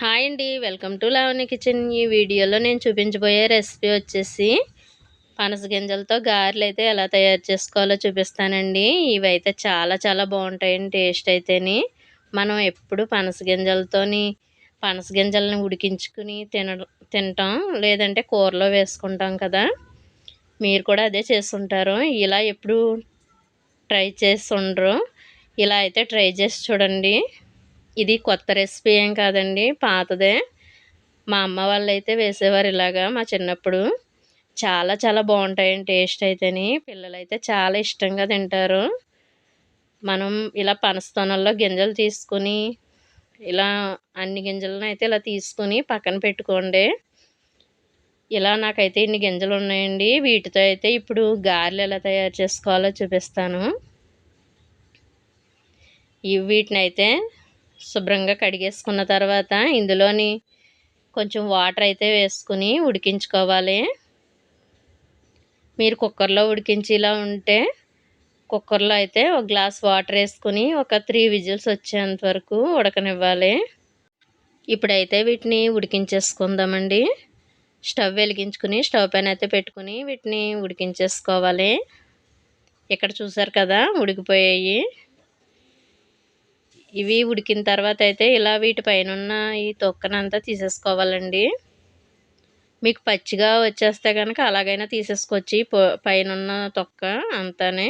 Hi అండి welcome to Lavanya kitchen. ఈ వీడియోలో నేను చూపించబోయే రెసిపీ వచ్చేసి పనస గింజలతో గారెలు అయితే ఎలా తయారు చేసుకోవాలో చూపిస్తానండి. ఇవైతే చాలా చాలా బాగుంటాయండి టేస్ట్ అయితేని. మనం ఎప్పుడు పనస గింజలతోని పనస గింజలను ఉడికించుకుని తిన తింటాం లేదంటే కూరలో వేసుకుంటాం కదా. మీరు కూడా అదే చేస్తుంటారు. ఇలా ఎప్పుడు ట్రై చేసి ఉండరు ఇలా అయితే ట్రై చేసి చూడండి. ఇది కొత్త రెసిపీ ఏం కాదండి పాతదే. మా అమ్మ వాళ్ళు అయితే వేసేవారు ఇలాగా మా చిన్నప్పుడు. చాలా చాలా బాగుంటాయండి టేస్ట్ అయితేని. పిల్లలు అయితే చాలా ఇష్టంగా తింటారు. మనం ఇలా పనస్తోనల్లో గింజలు తీసుకుని ఇలా అన్ని గింజలను అయితే ఇలా తీసుకుని పక్కన పెట్టుకోండి. ఇలా నాకైతే ఇన్ని గింజలు ఉన్నాయండి. వీటితో అయితే ఇప్పుడు గారెలు ఎలా తయారు చేసుకోవాలో చూపిస్తాను. వీటిని అయితే శుభ్రంగా కడిగేసుకున్న తర్వాత ఇందులోని కొంచెం వాటర్ అయితే వేసుకుని ఉడికించుకోవాలి. మీరు కుక్కర్లో ఉడికించేలా ఉంటే కుక్కర్లో అయితే ఒక గ్లాస్ వాటర్ వేసుకుని ఒక త్రీ విజిల్స్ వచ్చేంత వరకు ఉడకనివ్వాలి. ఇప్పుడైతే వీటిని ఉడికించేసుకుందామండి. స్టవ్ వెలిగించుకుని స్టవ్ పైన అయితే పెట్టుకుని వీటిని ఉడికించేసుకోవాలి. ఇక్కడ చూసారు కదా ఉడికిపోయాయి. ఇవి ఉడికిన తర్వాత అయితే ఇలా వీటిపైన ఉన్న ఈ తొక్కనంతా తీసేసుకోవాలండి. మీకు పచ్చిగా వచ్చేస్తే కనుక అలాగైనా తీసేసుకొచ్చి పైన ఉన్న తొక్క అంతానే.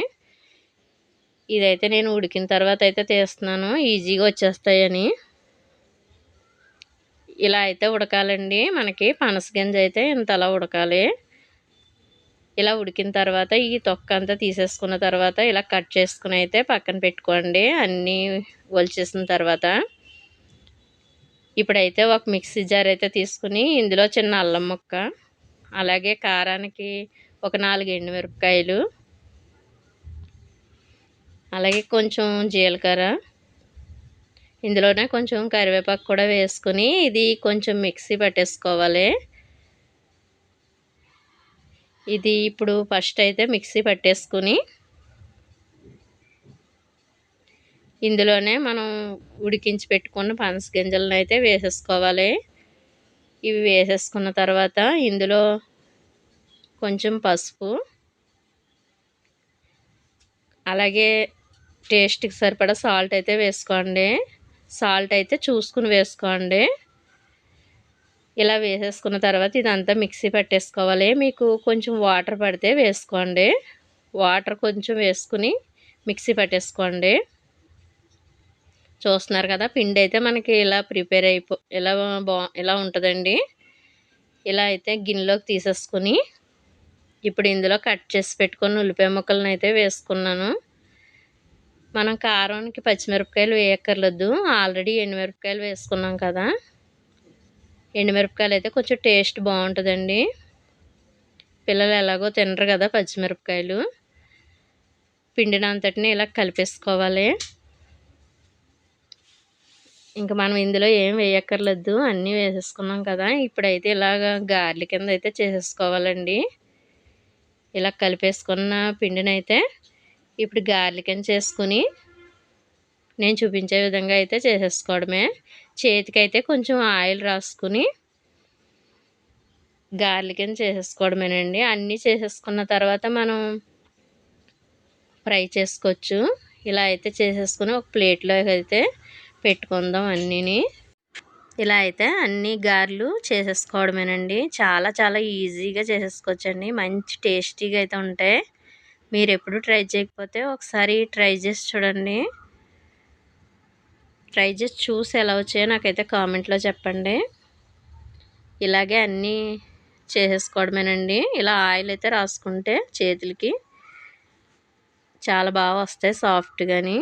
ఇదైతే నేను ఉడికిన తర్వాత అయితే తీస్తున్నాను. ఈజీగా వచ్చేస్తాయని. ఇలా అయితే ఉడకాలండి. మనకి పనసగింజ అయితే ఇంతలా ఉడకాలి. ఇలా ఉడికిన తర్వాత ఈ తొక్క అంతా తీసేసుకున్న తర్వాత ఇలా కట్ చేసుకుని అయితే పక్కన పెట్టుకోండి. అన్నీ ఒలిచేసిన తర్వాత ఇప్పుడైతే ఒక మిక్సీ జార్ అయితే తీసుకుని ఇందులో చిన్న అల్లం ముక్క అలాగే కారానికి ఒక నాలుగు ఎండుమిరపకాయలు అలాగే కొంచెం జీలకర్ర ఇందులోనే కొంచెం కరివేపాకు కూడా వేసుకుని ఇది కొంచెం మిక్సీ పట్టేసుకోవాలి. ఇది ఇప్పుడు ఫస్ట్ అయితే మిక్సీ పట్టేసుకుని ఇందులోనే మనం ఉడికించి పెట్టుకున్న పనస గింజలను అయితే వేసేసుకోవాలి. ఇవి వేసేసుకున్న తర్వాత ఇందులో కొంచెం పసుపు అలాగే టేస్ట్కి సరిపడా సాల్ట్ అయితే వేసుకోండి. సాల్ట్ అయితే చూసుకుని వేసుకోండి. ఇలా వేసేసుకున్న తర్వాత ఇదంతా మిక్సీ పట్టేసుకోవాలి. మీకు కొంచెం వాటర్ పడితే వేసుకోండి. వాటర్ కొంచెం వేసుకుని మిక్సీ పట్టేసుకోండి. చూస్తున్నారు కదా పిండి అయితే మనకి ఇలా ప్రిపేర్ అయిపో ఇలా బా ఇలా ఉంటుందండి. ఇలా అయితే గిన్నెలోకి తీసేసుకుని ఇప్పుడు ఇందులో కట్ చేసి పెట్టుకొని ఉల్లిపాయ ముక్కలను అయితే వేసుకున్నాను. మనం కారానికి పచ్చిమిరపకాయలు వేయక్కర్లేదు. ఆల్రెడీ ఎండుమిరపకాయలు వేసుకున్నాం కదా. ఎండుమిరపకాయలు అయితే కొంచెం టేస్ట్ బాగుంటుందండి. పిల్లలు ఎలాగో తినరు కదా పచ్చిమిరపకాయలు. పిండినంతటిని ఇలా కలిపేసుకోవాలి. ఇంకా మనం ఇందులో ఏం వేయక్కర్లేదు అన్నీ వేసేసుకున్నాం కదా. ఇప్పుడైతే ఇలాగ గార్లి కింద అయితే చేసేసుకోవాలండి. ఇలా కలిపేసుకున్న పిండిని అయితే ఇప్పుడు గార్లి కింద చేసుకుని నేను చూపించే విధంగా అయితే చేసేసుకోవడమే. చేతికైతే కొంచెం ఆయిల్ రాసుకుని గార్లిక్ చేసేసుకోవడమేనండి. అన్నీ చేసేసుకున్న తర్వాత మనం ఫ్రై చేసుకోవచ్చు. ఇలా అయితే చేసేసుకుని ఒక ప్లేట్లో అయితే పెట్టుకుందాం అన్నీని. ఇలా అయితే అన్ని గారెలు చేసేసుకోవడమేనండి. చాలా చాలా ఈజీగా చేసేసుకోవచ్చండి. మంచి టేస్టీగా అయితే ఉంటాయి. మీరు ఎప్పుడు ట్రై చేయకపోతే ఒకసారి ట్రై చేసి చూడండి. ట్రై చేసి చూసి ఎలా వచ్చాయో నాకైతే కామెంట్లో చెప్పండి. ఇలాగే అన్నీ చేసేసుకోవడమేనండి. ఇలా ఆయిల్ అయితే రాసుకుంటే చేతులకి చాలా బాగా వస్తాయి సాఫ్ట్గాని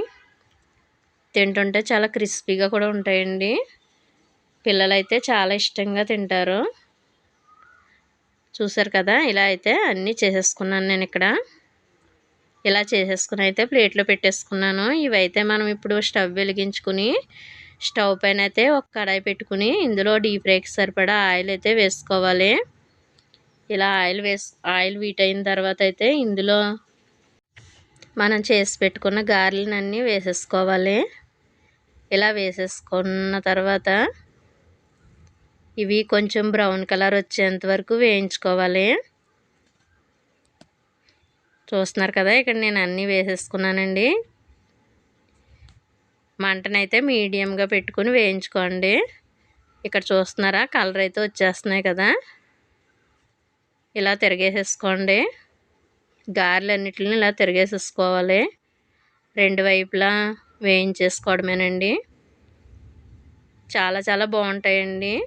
తింటుంటే చాలా క్రిస్పీగా కూడా ఉంటాయండి. పిల్లలైతే చాలా ఇష్టంగా తింటారు. చూసారు కదా ఇలా అయితే అన్నీ చేసేసుకున్నాను నేను ఇక్కడ ఇలా చేసేసుకుని అయితే ప్లేట్లో పెట్టేసుకున్నాను. ఇవైతే మనం ఇప్పుడు స్టవ్ వెలిగించుకుని స్టవ్ పైన అయితే ఒక కడాయి పెట్టుకుని ఇందులో డీప్ ఫ్రైకి సరిపడా ఆయిల్ అయితే వేసుకోవాలి. ఇలా ఆయిల్ వేస్ ఆయిల్ వీట్ అయిన తర్వాత అయితే ఇందులో మనం చేసి పెట్టుకున్న గారెలన్నీ వేసేసుకోవాలి. ఇలా వేసేసుకున్న తర్వాత ఇవి కొంచెం బ్రౌన్ కలర్ వచ్చేంత వరకు వేయించుకోవాలి. చూస్తున్నారు కదా ఇక్కడ నేను అన్నీ వేసేసుకున్నానండి. మంటనైతే మీడియంగా పెట్టుకుని వేయించుకోండి. ఇక్కడ చూస్తున్నారా కలర్ అయితే వచ్చేస్తున్నాయి కదా. ఇలా తిరిగేసేసుకోండి. గారెలు అన్నిటిని ఇలా తిరిగేసేసుకోవాలి. రెండు వైపులా వేయించేసుకోవడమేనండి. చాలా చాలా బాగుంటాయండి.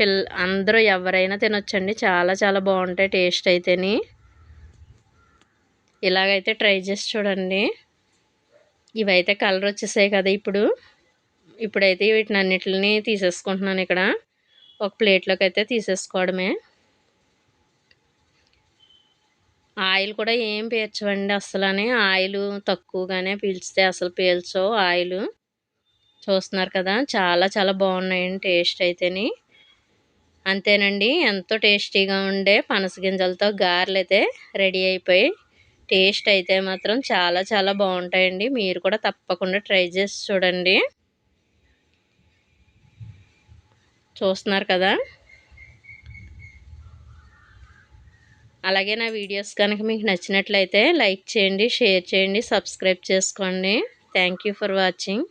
పిల్ల అందరూ ఎవరైనా తినొచ్చండి. చాలా చాలా బాగుంటాయి టేస్ట్ అయితేని. ఇలాగైతే ట్రై చేసి చూడండి. ఇవైతే కలర్ వచ్చేసాయి కదా ఇప్పుడు. ఇప్పుడైతే వీటిని అన్నిటిని తీసేసుకుంటున్నాను ఇక్కడ. ఒక ప్లేట్లోకి అయితే తీసేసుకోవడమే. ఆయిల్ కూడా ఏం పీల్చవండి అసలని. ఆయిల్ తక్కువగానే పీల్చితే అసలు పీల్చవు ఆయిల్. చూస్తున్నారు కదా చాలా చాలా బాగున్నాయండి టేస్ట్ అయితేని. అంతేనండి. ఎంతో టేస్టీగా ఉండే పనస గింజలతో గారెలు అయితే రెడీ అయిపోయి టేస్ట్ అయితే మాత్రం చాలా చాలా బాగుంటాయండి. మీరు కూడా తప్పకుండా ట్రై చేసి చూడండి. చూస్తున్నారు కదా? అలాగే నా వీడియోస్ కనుక మీకు నచ్చినట్లయితే లైక్ చేయండి షేర్ చేయండి సబ్స్క్రైబ్ చేసుకోండి. Thank for watching.